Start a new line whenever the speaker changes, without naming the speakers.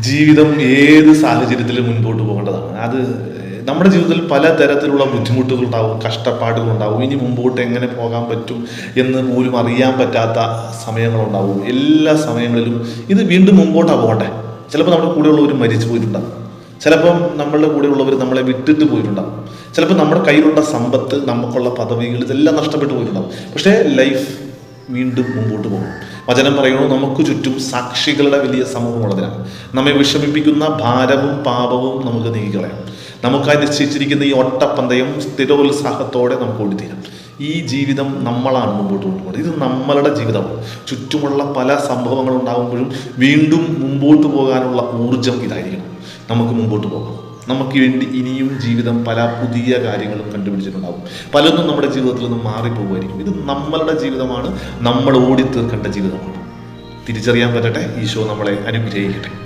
ജീവിതം ഏത് സാഹചര്യത്തിലും മുൻപോട്ട് പോകേണ്ടതാണ്. അത് നമ്മുടെ ജീവിതത്തിൽ പല തരത്തിലുള്ള ബുദ്ധിമുട്ടുകൾ ഉണ്ടാവും കഷ്ടപ്പാടുകൾ ഉണ്ടാവും ഇനി മുമ്പോട്ട് എങ്ങനെ പോകാൻ പറ്റും എന്ന് പോലും അറിയാൻ പറ്റാത്ത സമയങ്ങളുണ്ടാവും. എല്ലാ സമയങ്ങളിലും ഇത് വീണ്ടും മുമ്പോട്ടാണ് പോകണ്ടേ. ചിലപ്പോൾ നമ്മുടെ കൂടെയുള്ളവർ മരിച്ചു പോയിട്ടുണ്ടാവും. ചിലപ്പം നമ്മളുടെ കൂടെയുള്ളവർ നമ്മളെ വിട്ടിട്ട് പോയിട്ടുണ്ടാവും. ചിലപ്പോൾ നമ്മുടെ കയ്യിലുള്ള സമ്പത്ത് നമുക്കുള്ള പദവികൾ ഇതെല്ലാം നഷ്ടപ്പെട്ടു പോയിട്ടുണ്ടാവും. പക്ഷേ ലൈഫ് വീണ്ടും മുമ്പോട്ട് പോകും. വചനം പറയുന്നു നമുക്ക് ചുറ്റും സാക്ഷികളുടെ വലിയ സമൂഹമുള്ളതിനാണ് നമ്മെ വിഷമിപ്പിക്കുന്ന ഭാരവും പാപവും നമുക്ക് നീക്കിക്കളയാം. നമുക്കായി നിശ്ചയിച്ചിരിക്കുന്ന ഈ ഒട്ടപ്പന്തയം സ്ഥിരോത്സാഹത്തോടെ നമുക്ക് ഓടിത്തീരാം. ഈ ജീവിതം നമ്മളാണ് മുമ്പോട്ട് കൊണ്ടുപോകുന്നത്. ഇത് നമ്മളുടെ ജീവിതമാണ്. ചുറ്റുമുള്ള പല സംഭവങ്ങൾ ഉണ്ടാകുമ്പോഴും വീണ്ടും മുമ്പോട്ട് പോകാനുള്ള ഊർജം ഇതായിരിക്കണം. നമുക്ക് മുമ്പോട്ട് പോകാം. നമുക്ക് വേണ്ടി ഇനിയും ജീവിതം പല പുതിയ കാര്യങ്ങളും കണ്ടുപിടിച്ചിട്ടുണ്ടാവും. പലതും നമ്മുടെ ജീവിതത്തിൽ നിന്ന് മാറിപ്പോകുമായിരിക്കും. ഇത് നമ്മളുടെ ജീവിതമാണ്. നമ്മൾ ഓടി തീർക്കേണ്ട ജീവിതമാണ്. തിരിച്ചറിയാൻ പറ്റട്ടെ. ഈശോ നമ്മളെ അനുഗ്രഹിക്കട്ടെ.